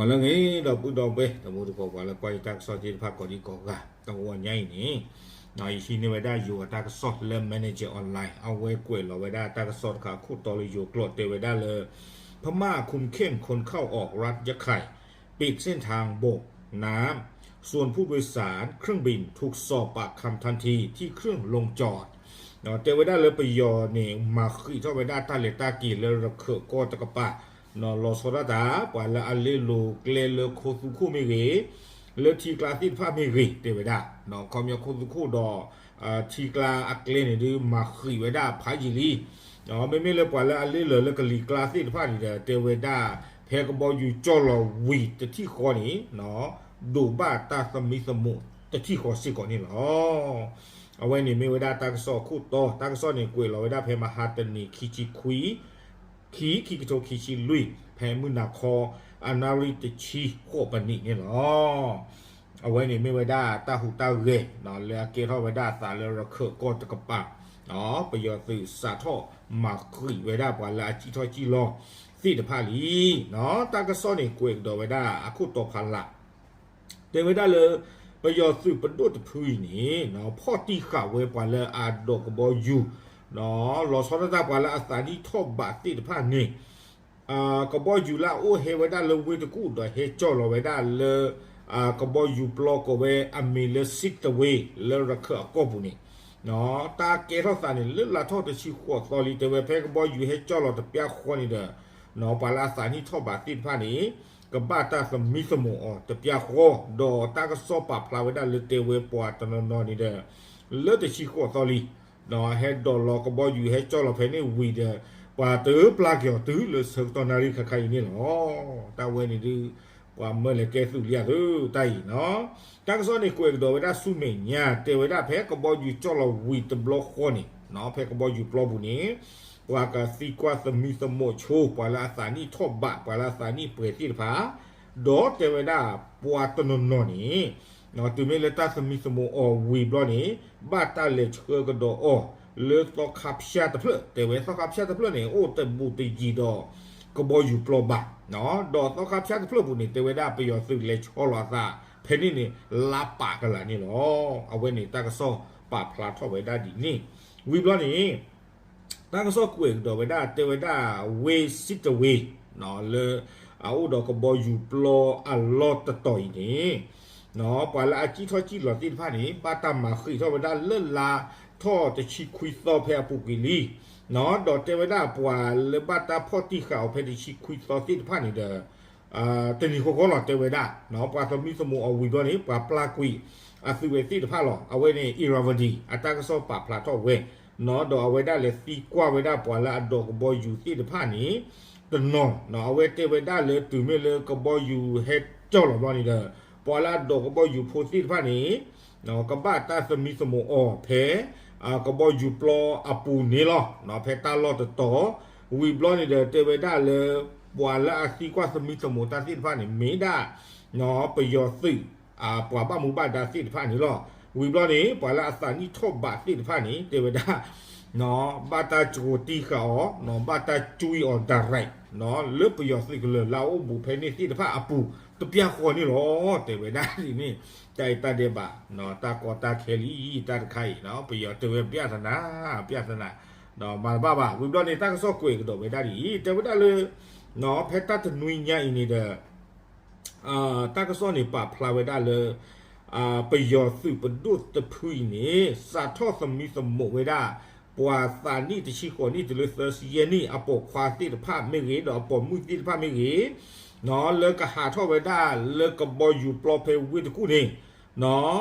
ว่าแล้วไงดอกปุดอกเปตะมูตะกว่าแล้วกวยตักซอจิภาคกอดีกอกะตะวันใหญ่นี่นายชีนเวดาอยู่ตักซอเลมแมเนเจอร์ออนไลน์เอาไว้กวยเราเวดาตักซอขาคู่ตอลิอยู่กลดเตเวดาเลยพม่าคุมเข้มคนเข้าออกรัฐยะไข่ปิดเส้นทางบกน้ำส่วนผู้โดยสารเครื่องบินถูกสอบปากคำทันทีที่เครื่องลงจอดเนาะเตวดาเลยไปยอเนี่ยมาขี้เท่าไปได้ตาเลตากีเลยระเคอก็ตะกะปะ နော်လောစရတာပွာလာအလေလိုကလေလခိုစုခုမီရေလေတီကလာတိဖာမီရေတေဝဒနော်ကောမြေခိုစုခုတော့အာတီကလာအကလေနေဒီမခီဝဒဖာဂျီလီနော်မေမေလေပွာလာအလေလလကလီကလာတိဖာနေတေဝဒဖဲကဘောယူကြော်လောဝီတတိခေါ်နေနော်ဒိုဘာတာသမီသမှုတတိခေါ်စီကောနေလောအဝဲနေမေဝဒတာကဆောခုတော့တာကဆောနေကွေလောဝဒဖဲမဟာတနီခီချီခွီ ခီခီကတိုခီချီလွိဖဲမှုနာခေါ်အနာရီတချီကိုပနိနေနော်အဝဲနေမိဝဒတာဟုတာရဲနော်လေကေထောဝဒတာလေရခကောတကပနော်ပယောသိစာထောမခွိဝဒပါလာချီထောချီလောသိတဖလီနော်တာကစောနေကွေတော်ဝဒအခုတော်ဖလာတေဝဒလေပယောစုပဒုတ်ဖူးနေနော်ဖော်တိခဝဲပါလာအာဒောကဘောယူ နော်လောစောတာပါလာအသာဒီထောဘာတိတဖာနေအာကဘောယူလာအိုဟေဝဒါလဝေတကူဒဟေချောလဝေဒါလအာကဘောယူဘလော့ကဝေအမီလစစ်တဝေလရခအကောပူနေနော်တာကေရောစာနေလလာထောတရှိခေါ်တော်လီတဝေဖဲကဘောယူဟေချောလတပြခေါ်နေတဲ့နော်ပါလာစာနီထောဘာတိတဖာနေကဘာတာသမိသမောတပြခေါ်ဒေါ်တာကစောပါဖလာဝေဒါလတေဝေပွာတနော်နော်နေတဲ့လတရှိခေါ်တော်လီ လောဟက်ဒေါ်လောကဘောယူဟက်ကျော်လောဖဲနေဝီဒပွာတူပလာကျော်တူလစတော်နာရီခခိုင်နေလောတာဝဲနေဒီပွာမလဲကဲသူလျာသူတိုက်နော်တက်စောနေကွေဒေါ်ဝဒဆုမေညာတေဝဒဖဲကဘောယူကျော်လောဝီတဘလောခေါနေနော်ဖဲကဘောယူပလောဘူးနေပွာကစီကွာသမီသမောချိုးပွာလာစာနီထော့ဘပွာလာစာနီပွေတိဖာဒေါ်တေဝဒပွာတနုံနော်နေ နော်သူမေလတာစမိစမောအဝီဘလောနေဘာတာလေချေကဒေါအောလေတော့ခပ်ရှာတဖလတေဝဲတော့ခပ်ရှာတဖလနေအိုတဘူတီဂျီတော့ကဘောယူပလဘနော်တော့တော့ခပ်ရှာတဖလဘူးနေတေဝဲဒါပျော်စုလေချောလာသာဖဲနေနေလာပါကလာနေတော့အဝဲနေတကဆောပါဖလာထော့ဝဲဒါဒီနေဝီဘလောနေတကဆောကွေတော့ဝဲဒါတေဝဲဒါဝေးစစ်တဝေးနော်လေအိုတော့ကဘောယူပလအလော့တတော်နေ နော်ပါလာကြီးထောကြီးလော်တင်ဖာနေပါတမခိထောဝဒါလလလာထောတချီခွီသောဖဲပုကီလီနော်ဒေါ်တေဝဒါပွာလဘတာဖောတိခါဖဲတချီခွီသောတင်ဖာနေတဲ့အာတနီခိုကောလော်တေဝဒါနော်ပါသမီသမူအဝီဘောနေပါပလာကွီအသီဝေတိတဖာလော်အဝဲနေအီရာဝဒီအတာကဆောပါပလာထောဝဲနော်ဒေါ်အဝဲဒါလေစီကွာဝဲဒါပွာလာဒေါ်ကဘောယူတိတဖာနေတနော်နော်အဝဲတေဝဒါလေတူမေလေကဘောယူဟက်ကြော်လော်ဘောနေတဲ့ ပွာလာဒိုကဘောယူဖိုစီဖာနီနော်ကဘာတာစမီစမိုအော်ဖဲအာကဘောယူပလောအပူနေလောနော်ဖဲတာလောတတော်ဝီဘလောနေတဲ့တေဝဒါလေပွာလာစီကွာစမီစမိုတာစီဖာနီမေဒါနော်ပယောစီအာပွာပမူပတာစီဖာနီလောဝီဘလောနေပွာလာအစာနီထော့ဘာစီဖာနီတေဝဒါနော်ဘာတာချူတီခောနော်ဘာတာချူယောဒါရိုက်နော်လေပယောစီကလေလာအဘူဖဲနေစီဖာအပူ တပြခေါ်နေတော့တေဝဒါဒီနေတိုင်တတ်တဲ့ပါနော်တာကောတာခဲလီတတ်ခိုင်နော်ပြီးတော့တေဝပြသနာပြသနာနော်မာဘာဘာဝိဘလောနေတာကဆော့ကွေကတော့ဝေဒါဒီတေဝဒါလေနော်ဖက်တတ်နွိညာအိနေတဲ့အာတာကဆော့နေပါဖလာဝေဒါလေအာပယောစုပဒုတဖူနေစာထောသမီသမဝေဒါပွာသာနိတရှိခေါ်နိတလူသစီယနိအပေါ်ခွာတိတဖမေရေတော့ပေါ်မူတိတဖမေရေ နော်လေကဟာထောဝဒါလေကဘောယူပလောပေဝိတကုနေနော်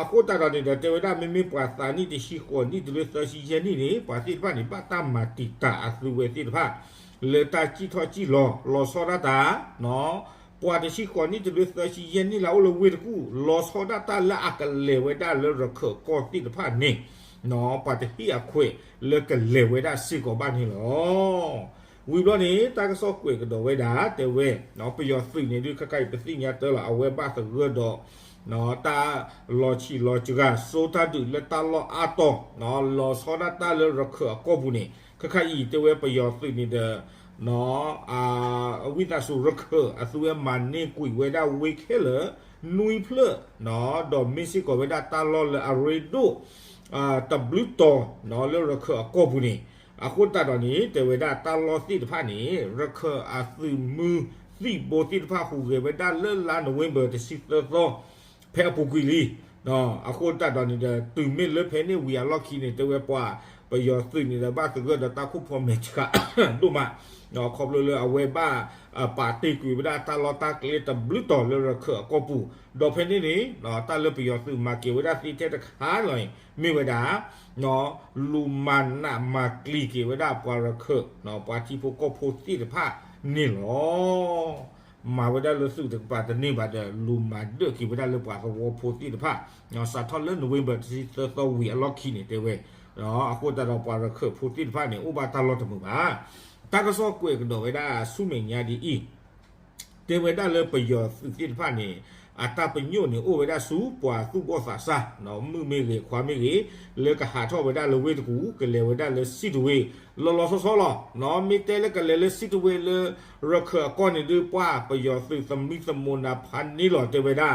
အခုတရတဲ့တေဝဒမမေပွာစာနိတရှိခေါနိတလသစီယနိနေပါတိတဖနိပတမတိတာအသုဝေတိတဖလေတာကြီးထောကြီးလောလောစောရတာနော်ပွာတရှိခေါနိတလူသရှိယနီလာလဝေတကူလောစောဒတာလာအကလေဝဒါလရခကောတိတဖာနေနော်ပါတဟီအခွေလေကလေဝဒါစီကောဘာနီလော ဝီဘလနေတာကစောကွေကတော့ဝဲတာတဲဝဲနော်ပယောသိနေဒီခကိုက်ပသိညာတဲလာအဝဲပါသရတော့နော်တာလောချီလောချကဆိုတာဒူလက်တာလောအတော့နော်လောစောဒတာလရခကောဘူးနေခခအီတဝဲပယောသိနေတဲ့နော်အာဝိသဆုရခအသုယမန်နေကွေဝဒဝေခဲလနွိဖလနော်ဒေါ်မစ်စီကိုဝဒတာလောလအရီဒိုအာတဘလူတောနော်လရခအကောဘူးနေ အခုတတော်နေတေဝဒတာလောစီတဖာနေရခအသုမူစီဘိုတိတဖာခုဝဒလလာနိုဝင်ဘာတစီသောဖဲပူကွီလီနော်အခုတတော်နေတဲ့တူမစ်လဖဲနေဝီယာလော့ခီနေတေဝပွားပယောသိနေတဲ့ဘာကကဒတာခုဖော်မေချကဒုမ နော်ခေါပလိုလအဝေဘာပါတီကွေဘဒတာလတာကလေတဘလူတော်လရခကောပူဒေါ်ဖနေနေနော်တာလပီယောသူမာကေဝဒစီတဲ့ခါလိုင်းမိဝဒာနော်လူမနာမကလီကေဝဒပွာရခနော်ပါတီပိုကောပိုတီတဖာနေလောမာဝဒလစုတပါတနေပါတလူမာဒကိဝဒလပွာကောပိုတီတဖာနော်စာထောလနိုဝင်ဘာစီသသဝီအလော့ခီနေတဲဝဲနော်အခုတတော်ပွာရခပိုတီတဖာနေဥပါတာလော့တမှုပါ တကဆောကွေကတော့ဝေဒာဆုမေညာဒီဤတေဝေဒာလေပယောစစ်ဖာနေအတာပညိုနေအိုဝေဒာစုပွာသူဘောသာစာနော်မှုမေလေခွာမေလေလေကဟာထောဝေဒာလေဝေတကူကလေဝေဒာလေစစ်ဝေလောလောဆောဆောလောနော်မီတဲလေကလေလေစစ်ဝေလေရခကောနေဒီပွာပယောစစ်သမိသမုနာဖန်နီလောတေဝေဒာ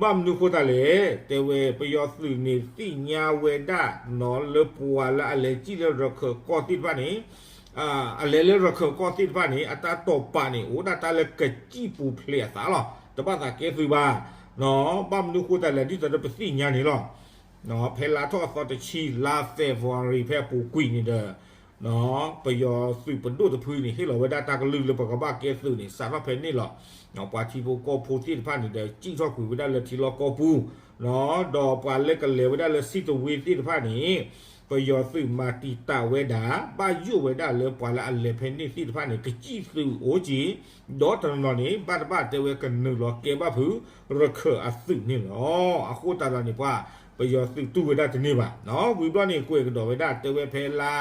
ဘမ်နုခိုတာလေတေဝေပယောစုနေတိညာဝေဒာနော်လေပွာလာလေကြည်လေရခကောတိပနေ အာအလေလေရခကောတိပနေအတတော့ပနေဩဒတာလေကကြည့်ပူဖလေသာလောတပတ်တာကေစုပါနော်ဘမ်နုခိုတလေဒီတပစီညာနေလောနော်ဖဲလာတော့သောတချီလာဖေဗူရီဖဲပူကွီနေတယ်နော်ပယောစုပဒုတဖူးနေဟေလောဝဒတာကလူလပကဘာကေစုနေစာဖဲနေလောနော်ပွာချီဘူကောဖူတိဖာနေတဲ့ကြည့်တော့ကွေဝဒလက်တီလောကောပူနော်ဒေါ်ပွာလက်ကလေဝဒလက်စီတဝေတိဖာနေ ပယောစုမာတီတာဝဲတာပါယုဝဲတာလေပွာလာအလေဖဲနေစီတဖာနေကကြည့်စုအိုဂျီဒေါ်တန်လောနေဘာတဘာတေဝဲကနုလောကေဘဖူရခအစုနေလောအခုတာလောနေပွာပယောစုတူဝဲတာတနေပါနော်ဝီဘနေကွေကတော့ဝဲတာတေဝဲဖဲလာ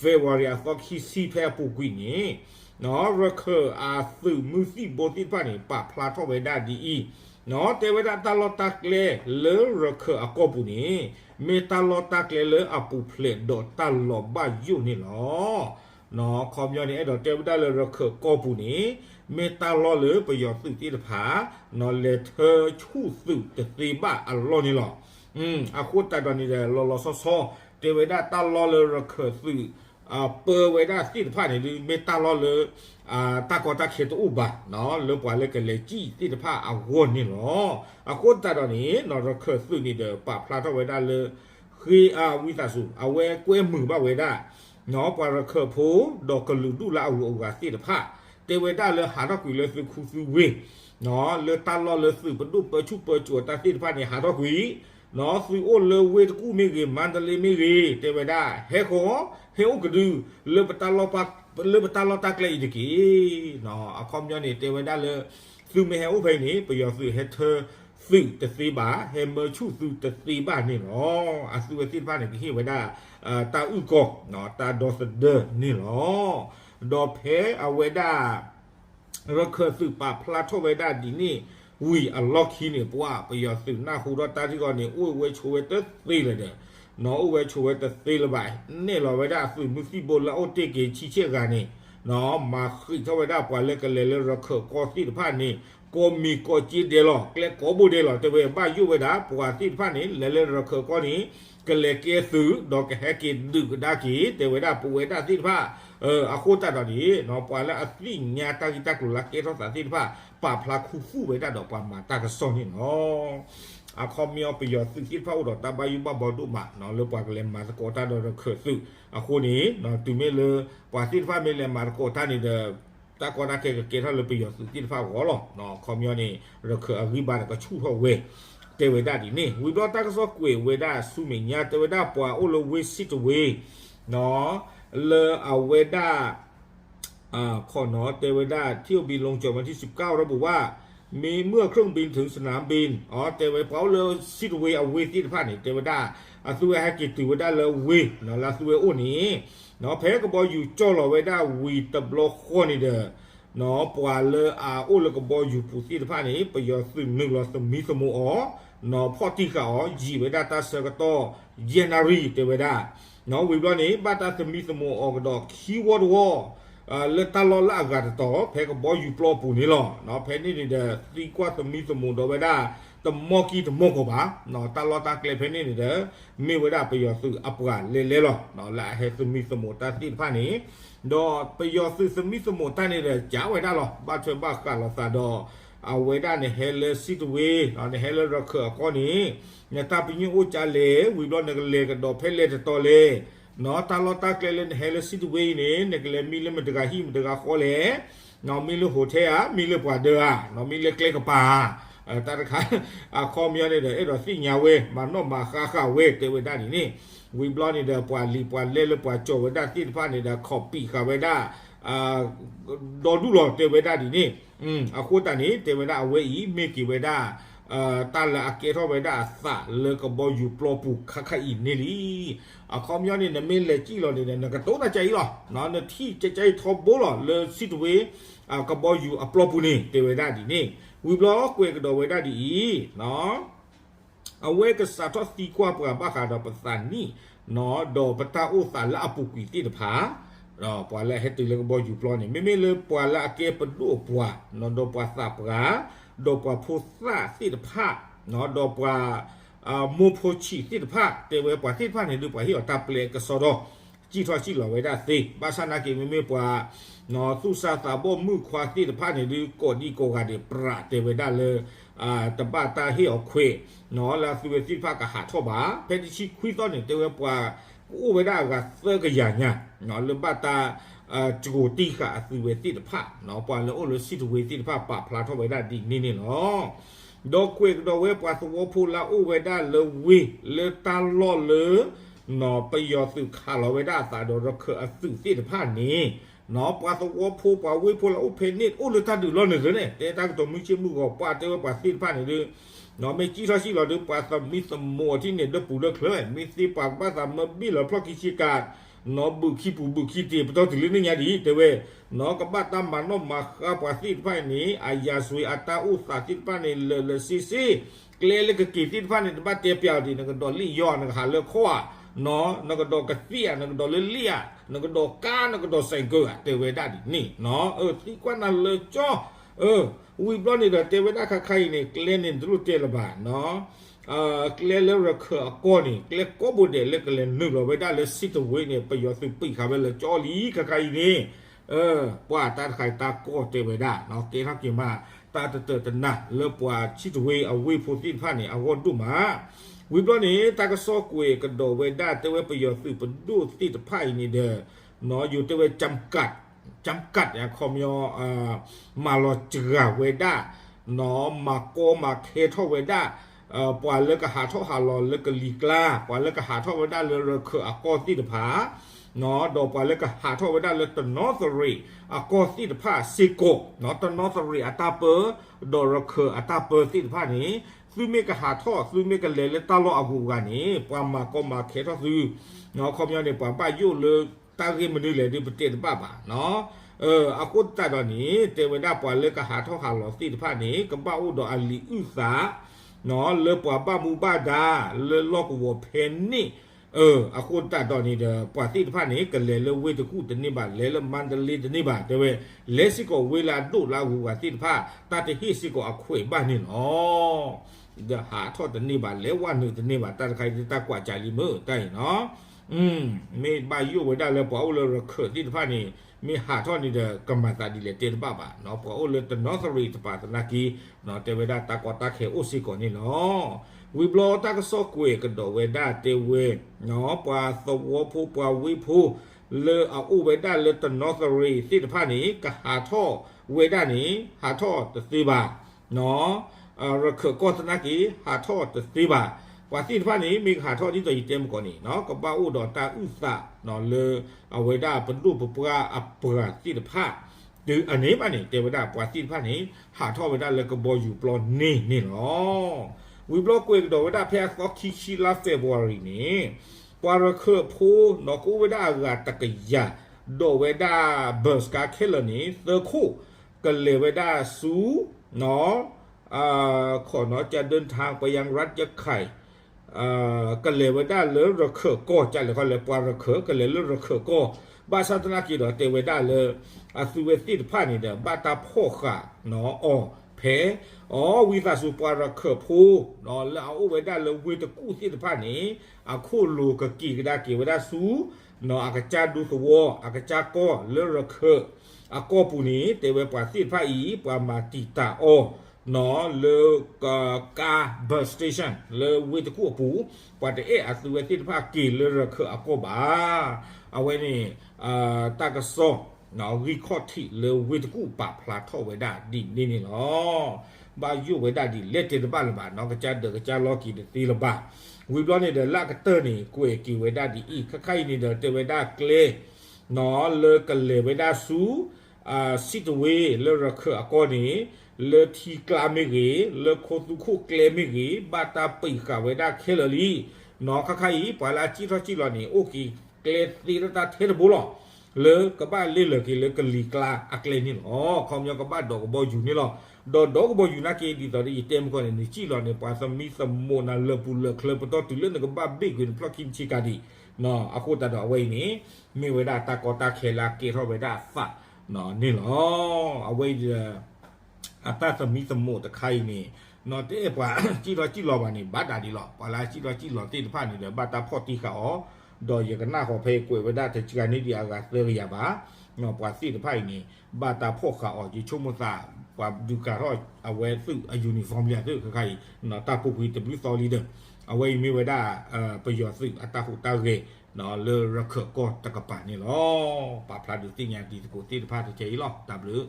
February တော့ခီစီဖဲပူကွီနေနော်ရခအာသုမူစီဘောတိပနေပဖလာတော့ဝဲတာဒီဤ နော်တေဝဒတာလောတာကလေလေရခအကောပူနေမေတာလောတာကလေလေအပူဖလက်ဒေါ်တာလောဘယုနေလောနော်ခေါမျောနေအဲ့တော့တေဝဒလေရခကောပူနေမေတာလောလေပယောသုတိတဖာနော်လေထချုသုတတိဘအလောနေလောอืมအခုတတော်နေတယ်လောလောဆောဆောတေဝဒတာလောလေရခသု အပဝေဒစတိဖာနေလူမေတာလောလေအာတကောတခေတူဘာနော်လောပွာလေကလေကြည်တိတဖာအဝေါနေလောအကောတတော်နေနော်ရခဆုနေတဲ့ပပလာတဝေဒလေခေအာဝိသစုအဝဲကွဲမှုဘဝေဒနော်ပွာရခဖိုးဒေါကလူဒူလာအူအူကတိတဖာတေဝေဒလေဟာရကွေလေစုခုစုဝေနော်လေတာလောလေစုပဒုပချုပချောတတိတဖာနေဟာရကွေ နော်ဆွေအိုလေဝေတကူမေကေမန္တလေးမေကေတေဝဒဟေခောဟေဥကဒူလေပတလောပတ်လေပတလောတက်လေဒီကီနော်အကောမညောနေတေဝဒလေသူမေဟေဥဖိနေပယောဆွေဟေသစုတသိပါဟေမချုစုတသိပါနေနော်အစုအသိပါနေကိဝဒအာတာဥကောနော်တာဒောစဒေနေနော်ဒောဖေအဝေဒရခစုပါဖလာထောဝေဒဒီနေ ဝီအလော့ခီနေပွားပယောစုနာဟူတော့တာဒီကနေဥဝဲချိုဝဲတက်သေးလေတဲ့နော်ဥဝဲချိုဝဲတက်သေးလပိုင်နေလောဝဲဒါစုမစီဘလာအိုတေကေချီချက်ကနေနော်မာခိထဝဲဒါပွာလက်ကလေလေရခကောစီတဖာနေ ก็มีก็จีเดลอเกลก็บูเดลอแต่เวบ้าอยู่เวดาปวดที่ฟ้านี้เลเลรอเคก็นี้กเลเกซื้อดอกแฮกินดึกดากีแต่เวดาปวดาที่ฟ้าเอออาคูตาตอนนี้นอปวดแล้วสิ่งญาตากิตากลุลักเกทศที่ฟ้าป่าพลาคู่คู่เวดาดอกปามาตากระซอนนี่เนาะอาคอมมีอปิยอสุคิดพระอุดตาบายุบาบอดุมะนอเลปากเลมาสโกตาดอกเคสุอาคูนี้นอตุเมเลปวดที่ฟ้าเมเลมาสโกตานี่เด แต่ก็ได้แค่แค่ทะเลเปียだからけがけらるべよすอるファゴロのコミュニロクアリバナがチューホウェテウาダディネウดドタクソクウェウェダスミニャテウェダポアオロウェシトウェのレアウェダあขอุลเวสิตเหนอเตเวดาอ่าข้อนเทวดาเที่ยวบินลงจอดวันที่ 19 ระบุว่า มีเมื่อเครื่องบินถึงสนามบินอ๋อเตเวเปาเลสิดเวอเวที่ผ่านเตเทวดาอาซูเวฮากิตเทเวดาเลเวนอลาซูเวโอนี้ เนาะเพก็บออยู่จอลเวดาวีตบลอโคนี่เด้อเนาะปวาเลออาโอเลก็บออยู่ผู้ที่ผ่านนี่ปยอซึหนึ่งลอสมีสมุอ๋อเนาะพอที่ก็อ๋อจีเวดาตาเซกโตเยนารีเตเวดาနော်ဝေဘလနေဘာတာသမီသမောအော်ကတော့ keyword war တမောကီတမောကိုပါနော်တာလောတာကလေဖနေနေတဲ့မေဝဒပယောစုအပကလေလေလောနော်လာဟေစမီစမောတာတိဖာနေတော့ပယောစုစမီစမောတာနေတဲ့ဂျာဝေဒါလောဘာချွန်ဘာကလောစာတော့အဝေဒါနေဟဲလစစ်ဝေနော်နေဟဲလရခအကောနေနေတာပညိုချာလေဝီလောနေလေကတော့ဖဲလေတော်လေနော်တာလောတာကလေလေဟဲလစစ်ဝေနေနေကလေမီလမတကဟိမတကခေါ်လေနော်မီလဟိုထဲကမီလပွားဒါနော်မီလကလေကပါ ดาลอบาชบากาลอซาดอเอาเวดาเนี่ยเฮเลซิตเวเนาะเฮเลรคอก็นี่เนี่ยตาปิญโอจาเลวิบลอนเนกเลกดอเพเลตอเล နော်တာလောတာကလေဟဲလစီဒဝေးနေနကလေမီလမတကဟိမတကခေါ်လေနော်မီလဟိုထဲအမီလပွားဒေါနော်မီလကလေကပါအဲတာခါအခေါ်မြရနေတယ်အဲ့တော့စိညာဝဲမနောမခါခဝဲတေဝဒနီနေဝီဘလောနေတဲ့ပွာလီပွာလဲလပွာကြောဝဒတိဖာနေတဲ့ခေါပီခဝဒအာဒေါ်ဒူလောတေဝဒဒီနေอืมအခုတန်နေတေဝဒအဝဲဤမေကီဝဒအာတာလာအကေရောဝဒအသလေကဘောယူပလောပူခခအီနေလီအခေါမျောနေနမေလေကြည့်လို့နေတယ်ငကတိုးတာကြိုင်လောနော်နတိကြိုင်ကြိုင်ထောဘောလောလေစစ်ဝေအကဘောယူအပလောပူနေတေဝဒဒီနေ ဝီဘလောကွေကတော့ဝဒဒီနော်အဝဲကစားတော့စီကွာပဘာခါတော့ပစန်နီနော်ဒေါ်ပတာဥသလာအပုကွီတိတဖာတော့ပွာလဲဟက်တူလကဘောယူပလောနေမေမေလေပွာလာအကေပဒိုပွာနော်ဒေါ်ပွာစပရာဒေါ်ပွာဖိုစာတိတဖာနော်ဒေါ်ပွာအာမိုဖိုချီတိတဖာတေဝဲပွာတိတဖာနေလူပွာဟီအတာပလေကစောတော့ ကြည့်ထွားရှိလော်ဝဲတာသိပါစနာကိမေမေပွာနော်သုစာတာဘောမှုခွာတိတဖာနေဒီကိုဒီကိုကဒီပရတေဝဒါလေအာတပတာဟေအခွေနော်လာသူဝစီဖကဟာထောပါဖက်တရှိခွီတော့နေတေဝပွာကိုဝဒါကသကရညာနော်လဘတာအာဂျိုတိခအသူဝတိတဖာနော်ပွာလို့လို့စီတဝေတိတဖာပါဖလာထောဝဲတာဒီနေနေနော်ဒေါ်ကွေဒေါ်ဝဲပွာသဝဖူလာဥဝဲဒါလေဝေလေတာလောလေ นอปยอสื่อข่าวเวดาสาโดรเคอสืบที่ผ่านนี้นอปาสวะผู้ปาวิผู้ละอุเพนิดอุลตานดือร้อนหนึ่งเนี่ยแต่ตั้งตัวมีอชื่อมือกอป้าเจ้าป้าสิ้นผ่านหนึ่งหนอไม่ชี้ราชีเราดือป้าสมิสมัวที่เนี่ยเดือปูเดือเคลื่อนมีสีปากป้าสามบิลพราะกิจการนอบุขีปูบุขีเตียปตอถือเรื่องนี้ดีแตเวหนอกับบ้าตามบานนมาข้าปาสิ้นผ่านนี้อายาสุยอัตตาอุสาสิ้นผ่านนี่เลเลซีซีเกลเลกกีสิ้นผ่านนี้บ้าเตียเปียวดีนะกันดอลี่ย้อนนะฮะเลข้อ နော်နကတော့ကတိယနကတော့လလီယာနကတော့ကာနကတော့ဆိုင်ကောတေဝဲဒဒီနီနော်เออဒီကွနာလေချောเออဝီဘလောနေတဲ့တေဝဲဒခခိုင်နေကလင်းနေသူတို့တေလပါနော်အာကလေလရခအကောနီကလေကိုဘူတယ်လကလေနုရောဝဒလေစစ်တဝေးနေပယောစုပိခါပဲလေကြောလီခခိုင်နေเออပွာตาไข่ตาโกเตเวดาเนาะเกทักกิมาตาเตเตตนะเลปัวชิตเวอเวโพตินพานี่อวดุมา วิบลนี่ตากะซอกเวกะโดเวดาเตเวปยอสืปดุติตไพ่นี่เด้อเนาะอยู่เตเวจำกัดจำกัดอย่างคอมยออ่ามาลอจราเวดาเนาะมาโกมาเคทเวดาเอ่อปวาเลกะหาทอหาลอเลกะลีกลาปวาเลกะหาทอเวดาเลเรเคอากอติตผา ซูเมกะหาท่อซูเมกะเลเลตาลออากูกันนี่ปามาก็มาเคทอซูเนาะคอมยอนี่ปาป้ายุเลยตาเกมนี่เลยดิปะเตะป้าป้าเนาะเอออากุตตาดอนี่เตวดาปาเลกะหาท่อหาลอสิตะพะนี่กะปะอุดออลีอุสาเนาะเลปาป้ามูบาดาเลลอกูวเพนนี่เอออากุตตาดอนี่เดปาติตะพะนี่กะเลเลเวตะกูตะนี่บาเลเลมันดะเลตะนี่บาเตวเลสิโกเวลาตุลากูวาติตะพะตาติฮิสิโกอขวยบานี่เนาะ လီမို့တိုင်နော်อืมမေဘာယိုဝဒါလဲပွာဦးလရခတိတဖတ်နေမေဟာထော့နေတဲ့ကမ္မတာဒီလေတေတပါပါနော်ပွာဦးလတနော်သရီတပါတနာကီနော်တေဝဒတာကွာတာခေဥစီကိုနေနော်ဝီဘလောတာကစောကွေကတော့ဝေဒတေဝေနော်ပွာသဝဖိုးပွာဝီဖိုးလေအဥဝေဒလေတနောသရီစိတဖာနီကဟာထောဝေဒနီဟာထောတသိပါနော် ရခကောတနာကီဟာထောတသိပါပွာစိတဖာနီမိဟာထောဒီတည်တဲမကောနီနော်ကပဥတော်တာဥသနော်လေအဝေဒပတုပပရာအပရာစိတဖာဒီအနေပါနေတေဝဒပွာစိတဖာနီဟာထောဝေဒလေကဘောယူပလောနေနေနော် we block ကွေတော့ဝဒဖျက်သောခီချီလာ February နေပွာရခဖိုးနော်ကိုဝဒကတကရဒိုဝဒဘတ်စကခဲလနီသခုကလေဝဒဆူ ขอนอจะเดินทางไปยังรัฐยะไข่กันเลยว่าได้เลยระเคอก็จะเลยก็เลยปาระเคอกันเลยเรื่องระเคอก็บาสัตนากีดอเตวได้เลยอาสุเวติผ่านนี่เดบาตาพ่อขะหนอออเพอ๋อวิสาสุปาระเคอพูนอแล้วเอาไว้ได้เลยวิตะกู้ที่ผ่านนี้อาคู่ลูกกีกได้กีไวได้สูนออากาจาดูสวออากาจาก็เรื่องระเคออาก็ปุนี้เตวปาสิผ่านอีปามาติตาอ๋อ no le ka ka bus station le we de ku pu pa de e asu we ti pa ki le ra kha ko ba a we ni a ta ka so no ri kho thi le we de ku pa phla tho we da di ni ni lo ba yu we da di le ti de ba le ba no ka cha de ka cha lo ki de ti le ba we blo ni de la ka te ni ku e ki we da di i kha khai ni de te we da kle no le ka le we da su အာစစ်ဝေးလေရခအ le ti klamere le kotuku klemere bata pai ka weda khelali no kha khai pala chi ro chi lo ni oki kle ti ta ther bolo le ka ba le le ki le ka li kla akle ni o khom yo ka ba do bo ju ni lo do do bo ju na ke di to ri tem ko ni chi lo ni pa sa mi sa mo na le pu le kle pa to tu le ka ba big win pro kim chi ka di no aku ta do wei ni mi weda ta ko ta khela ke ro weda fa no ni lo awei အခုတတော်အဝိနေမေဝေဒတာကောတာခဲလာကေရောဝေဒဖာနော်နေလောအဝိဒအတတ်သမီသမုတ်တခိုင်နေနော်တဲ့ပွာကြည့်တော့ကြည့်လောပါနေဘာတာဒီလောပါလာကြည့်တော့ကြည့်လောတိတဖာနေတယ်ဘာတာဖော့တီခါဩဒေါ်ရကနာခေါ်ဖေးကွေဝဒတချီကနေဒီအကသေရပါနော်ပွာစီတဖိုင်နေဘာတာဖော့ခါဩဒီချုံမသာပွာဒူကာရောအဝဲစုအယူနီဖောင်းပြတဲ့ခခိုင်နော်တာပုပီတဘီဆော်လီဒအဝဲမီဝဒအပယောစုအတဟုတာရေနော်လေရခကောတကပါနေလောပါဖလာဒီတင်ညာဒီကိုတိတဖာတချေလော W